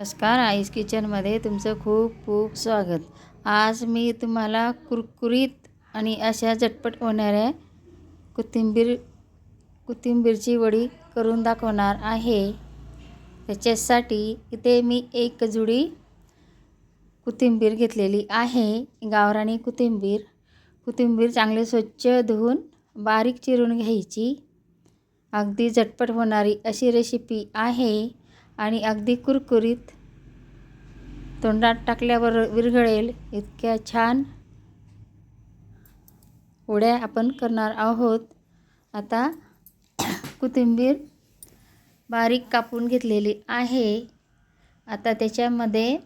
नमस्कार आईस किचनमध्ये तुमचं खूप खूप स्वागत. आज मी तुम्हाला कुरकुरीत आणि अशा झटपट होणाऱ्या कोथिंबीर कोथिंबीरची वडी करून दाखवणार आहे. त्याच्यासाठी इथे मी एक जुडी कोथिंबीर घेतलेली आहे. गावरानी कोथिंबीर. कोथिंबीर चांगली स्वच्छ धुवून बारीक चिरून घ्यायची. अगदी झटपट होणारी अशी रेसिपी आहे. आणि अगदी कुरकुरीत तोंडात टाकल्यावर विरघळेल इतक्या छान उड्या आपण करणार आहोत. आता कोथिंबीर बारीक कापून घेतलेली आहे. आता त्याच्यामध्ये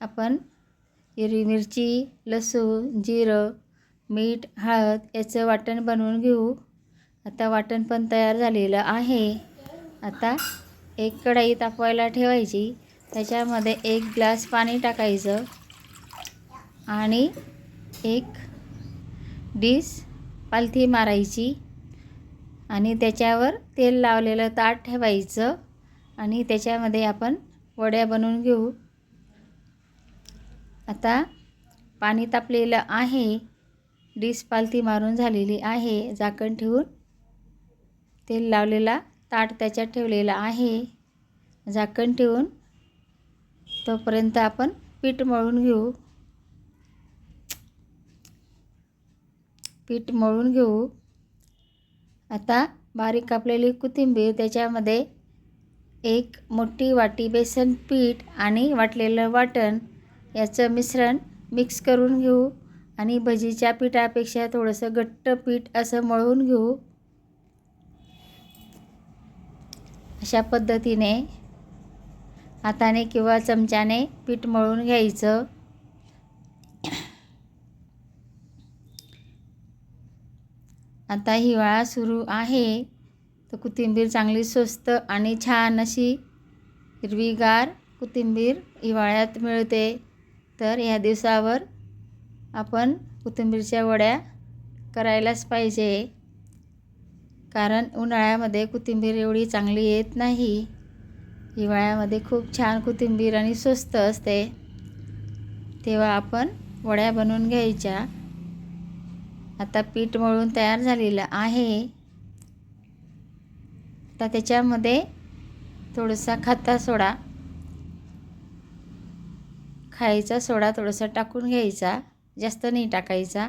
आपण हिरवी मिरची लसूण जिरं मीठ हळद याचं वाटण बनवून घेऊ. आता वाटण पण तयार झालेलं आहे. आता एक कढई तापवायला ठेवायची. त्याच्यामध्ये एक ग्लास पाणी टाकायचं. आणि एक डिश पालथी मारायची. आणि त्याच्यावर तेल लावलेलं ताट ठेवायचं. आणि त्याच्यामध्ये आपण वड्या बनवून घेऊ. आता पाणी तापलेलं आहे. डिश पालथी मारून झालेली आहे. झाकण ठेवून तेल लावलेला ताट त्याच्यात ठेवलेला आहे. झाकण ठेवून तोपर्यंत आपण पीठ मळून घेऊ. पीठ मळून घेऊ. आता बारीक कापलेली कोथिंबीर त्याच्यामध्ये एक मोठी वाटी बेसन पीठ आणि वाटलेलं वाटण याचं मिश्रण मिक्स करून घेऊ. आणि भजीच्या पिठापेक्षा थोडंसं घट्ट पीठ असं मळून घेऊ. अशा पद्धतीने हाताने किंवा चमच्याने पीठ मळून घ्यायचं. आता हिवाळा सुरू आहे. तर कोथिंबीर चांगली स्वस्त आणि छान अशी हिरवीगार कोथिंबीर हिवाळ्यात मिळते. तर ह्या दिवसावर आपण कोथिंबीरच्या वड्या करायलाच पाहिजे. कारण उन्हाळ्यामध्ये कोथिंबीर एवढी चांगली येत नाही. हिवाळ्यामध्ये खूप छान कोथिंबीर आणि स्वस्त असते. तेव्हा आपण वड्या बनवून घ्यायच्या. आता पीठ मळून तयार झालेलं आहे. आता त्याच्यामध्ये थोडासा खाता सोडा. खायचा सोडा थोडासा टाकून घ्यायचा. जास्त नाही टाकायचा.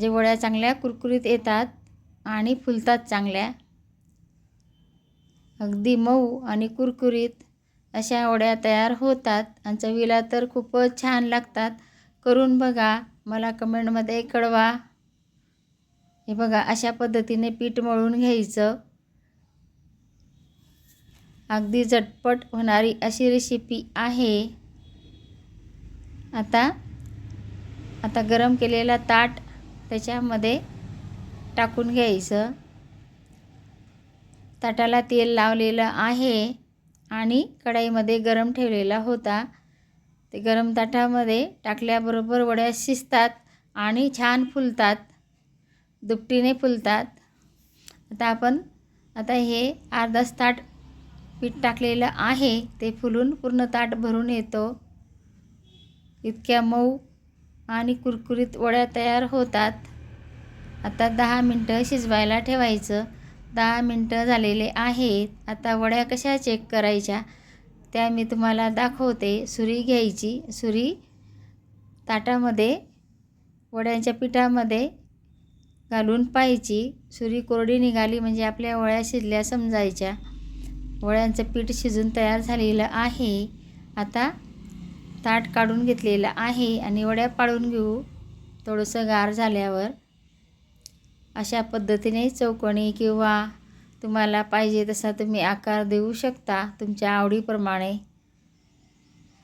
जे वड्या चांगल्या कुरकुरीत येतात आणि फुलतात चांगल्या. अगदी मऊ आणि कुरकुरीत अशा वड्या तयार होतात. आणि चवीला तर खूपच छान लागतात. करून बघा. मला कमेंटमध्ये कळवा. हे बघा अशा पद्धतीने पीठ मळून घ्यायचं. अगदी झटपट होणारी अशी रेसिपी आहे. आता आता गरम केलेला ताट त्याच्यामध्ये टाकून घ्यायचं. ताटाला तेल लावलेलं आहे आणि कढाईमध्ये गरम ठेवलेला होता. ते गरम ताटामध्ये टाकल्याबरोबर वड्या शिजतात आणि छान फुलतात दुपटीने फुलतात. आता आपण आता हे अर्धाच ताट पीठ टाकलेलं आहे ते फुलून पूर्ण ताट भरून येतो. इतक्या मऊ आणि कुरकुरीत वड्या तयार होतात. आता दहा मिनटं शिजवायला ठेवायचं. दहा मिनटं झालेले आहेत. आता वड्या कशा चेक करायच्या? त्या मी तुम्हाला दाखवते. सुरी घ्यायची. सुरी ताटामध्ये वड्यांच्या पिठामध्ये घालून पाहायची. सुरी कोरडी निघाली म्हणजे आपल्या वड्या शिजल्या समजायच्या. वड्यांचं पीठ शिजून तयार झालेलं आहे. आता ताट काढून घेतलेलं आहे आणि वड्या पाडून घेऊ. थोडंसं गार झाल्यावर अशा पद्धतीने चौकोनी किंवा तुम्हाला पाहिजे तसा तुम्ही आकार देऊ शकता तुमच्या आवडीप्रमाणे.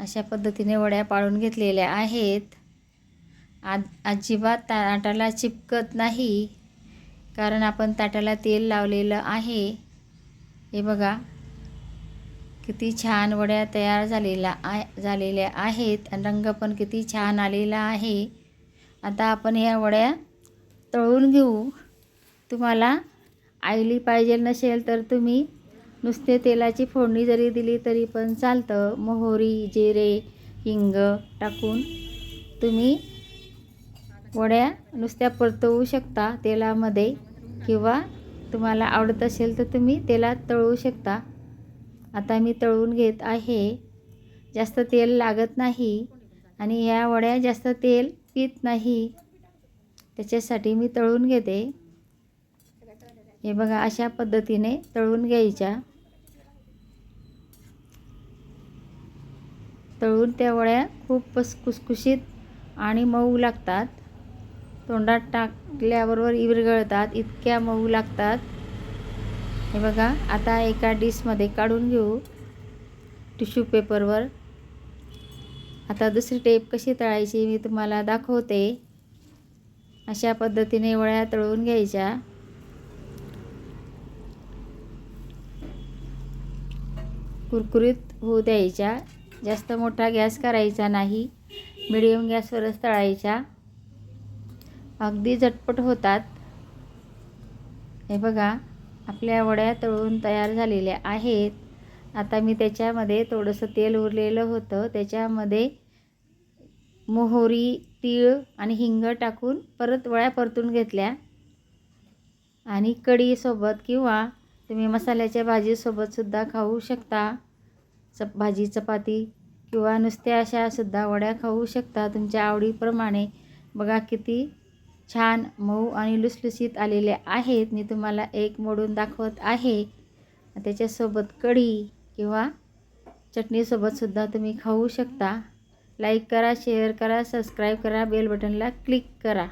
अशा पद्धतीने वड्या पाळून घेतलेल्या आहेत. आ अजिबात ताटाला चिपकत नाही कारण आपण ताटाला तेल लावलेलं आहे. हे बघा किती छान वड्या तयार झालेल्या आ झालेल्या आहेत आणि रंग पण किती छान आलेला आहे. आता आपण ह्या वड्या तळून घेऊ. तुम्हाला आईली पाहिजे नसेल तर तुम्ही नुसते तेलाची फोडणी जरी दिली तरी पण चालतं. मोहरी जिरे हिंग टाकून तुम्ही वड्या नुसत्या परतवू शकता तेलामध्ये किंवा तुम्हाला आवडत असेल तर तुम्ही तेलात तळू शकता. आता मी तळून घेत आहे. जास्त तेल लागत नाही आणि या वड्या जास्त तेल पित नाही. त्याच्यासाठी मी तळून घेते. हे बघा अशा पद्धतीने तळून घ्यायच्या. तळून त्या वड्या खूपच कुसकुशीत आणि मऊ लागतात. तोंडात टाकल्याबरोबर विरगळतात इतक्या मऊ लागतात. हे बघा आता एका डिशमध्ये काढून घेऊ. टिश्यू पेपरवर. आता दुसरी टेप कशी तळायची मी तुम्हाला दाखवते. अशा पद्धतीने वळ्या तळून घ्यायच्या. कुरकुरीत होऊ द्यायच्या. जास्त मोठा गॅस करायचा नाही. मिडियम गॅसवरच तळायच्या अगदी झटपट होतात. हे बघा आपल्या वड्या तळून तयार झालेल्या आहेत. आता मी त्याच्यामध्ये थोडंसं तेल उरलेलं होतं. त्याच्यामध्ये मोहरी तीळ आणि हिंग टाकून परत वड्या परतून घेतल्या. आणि कढीसोबत किंवा तुम्ही मसाल्याच्या भाजीसोबतसुद्धा खाऊ शकता. चप भाजी चपाती किंवा नुसत्या अशासुद्धा वड्या खाऊ शकता. तुमच्या आवडीप्रमाणे बघा किती छान मऊ आणि लुसलुसीत आलेले आहेत. मी तुम्हाला एक मोडून दाखवत आहे. त्याच्यासोबत कढी किंवा चटणीसोबतसुद्धा तुम्ही खाऊ शकता. लाईक करा शेअर करा सबस्क्राईब करा बेल बटनला क्लिक करा.